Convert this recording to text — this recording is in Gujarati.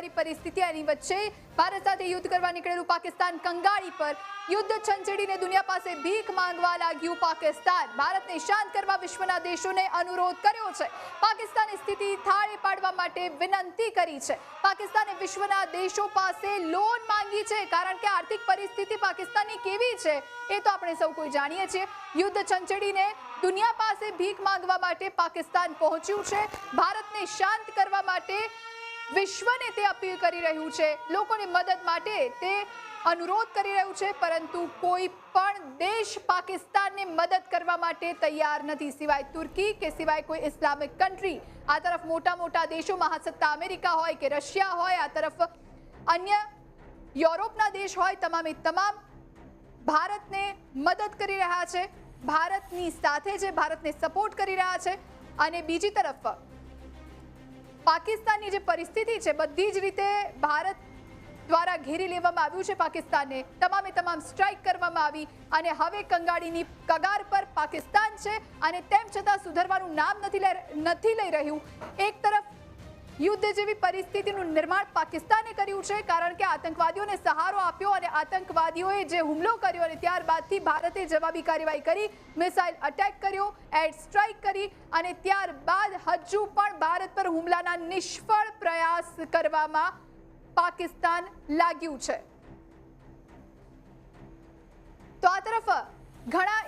ફરી પરિસ્થિતિ એની વચ્ચે ભારત સાથે યુદ્ધ કરવા નીકળેલું પાકિસ્તાન કંગાળી પર યુદ્ધ છંછડીને દુનિયા પાસે ભીખ માંગવા લાગ્યું પાકિસ્તાન. ભારતને શાંત કરવા વિશ્વના દેશોને અનુરોધ કર્યો છે. પાકિસ્તાને સ્થિતિ થાળે પાડવા માટે વિનંતી કરી છે. પાકિસ્તાને વિશ્વના દેશો પાસે લોન માંગી છે. કારણ કે આર્થિક પરિસ્થિતિ પાકિસ્તાનની કેવી છે એ તો આપણે સૌ કોઈ જાણીએ છીએ. યુદ્ધ છંછડીને દુનિયા પાસે ભીખ માંગવા માટે પાકિસ્તાન પહોંચ્યું છે. ભારતને શાંત કરવા માટે વિશ્વને તે અપીલ કરી રહ્યું છે. લોકોને મદદ માટે તે અનુરોધ કરી રહ્યું છે, પરંતુ કોઈ પણ દેશ પાકિસ્તાનને મદદ કરવા માટે તૈયાર નથી. સિવાય તુર્કી કે સિવાય કોઈ ઇસ્લામિક કન્ટ્રી આ તરફ મોટા મોટા દેશો મહાસત્તા અમેરિકા હોય કે રશિયા હોય, આ તરફ અન્ય યુરોપના દેશ હોય, તમામે તમામ ભારતને મદદ કરી રહ્યા છે. ભારતની સાથે જે ભારતને સપોર્ટ કરી રહ્યા છે. અને બીજી તરફ પાકિસ્તાનની જે પરિસ્થિતિ છે, બધી જ રીતે ભારત દ્વારા ઘેરી લેવામાં આવ્યું છે પાકિસ્તાનને. તમામે તમામ સ્ટ્રાઇક કરવામાં આવી અને હવે કંગાળીની કગાર પર પાકિસ્તાન છે અને તેમ છતાં સુધરવાનું નામ નથી નથી લઈ રહ્યું. એક તરફ યુદ્ધ જેવી પરિસ્થિતિનું નિર્માણ પાકિસ્તાને કર્યું છે, કારણ કે આતંકવાદીઓને સહારો આપ્યો અને આતંકવાદીઓએ જે હુમલો કર્યો અને ત્યારબાદથી ભારતે જવાબી કાર્યવાહી કરી, મિસાઇલ અટેક કર્યો, એર સ્ટ્રાઇક કરી અને ત્યારબાદ હજુ પણ ભારત પર હુમલાના નિષ્ફળ પ્રયાસ કરવામાં પાકિસ્તાન લાગ્યું છે. તો આ તરફ ઘણા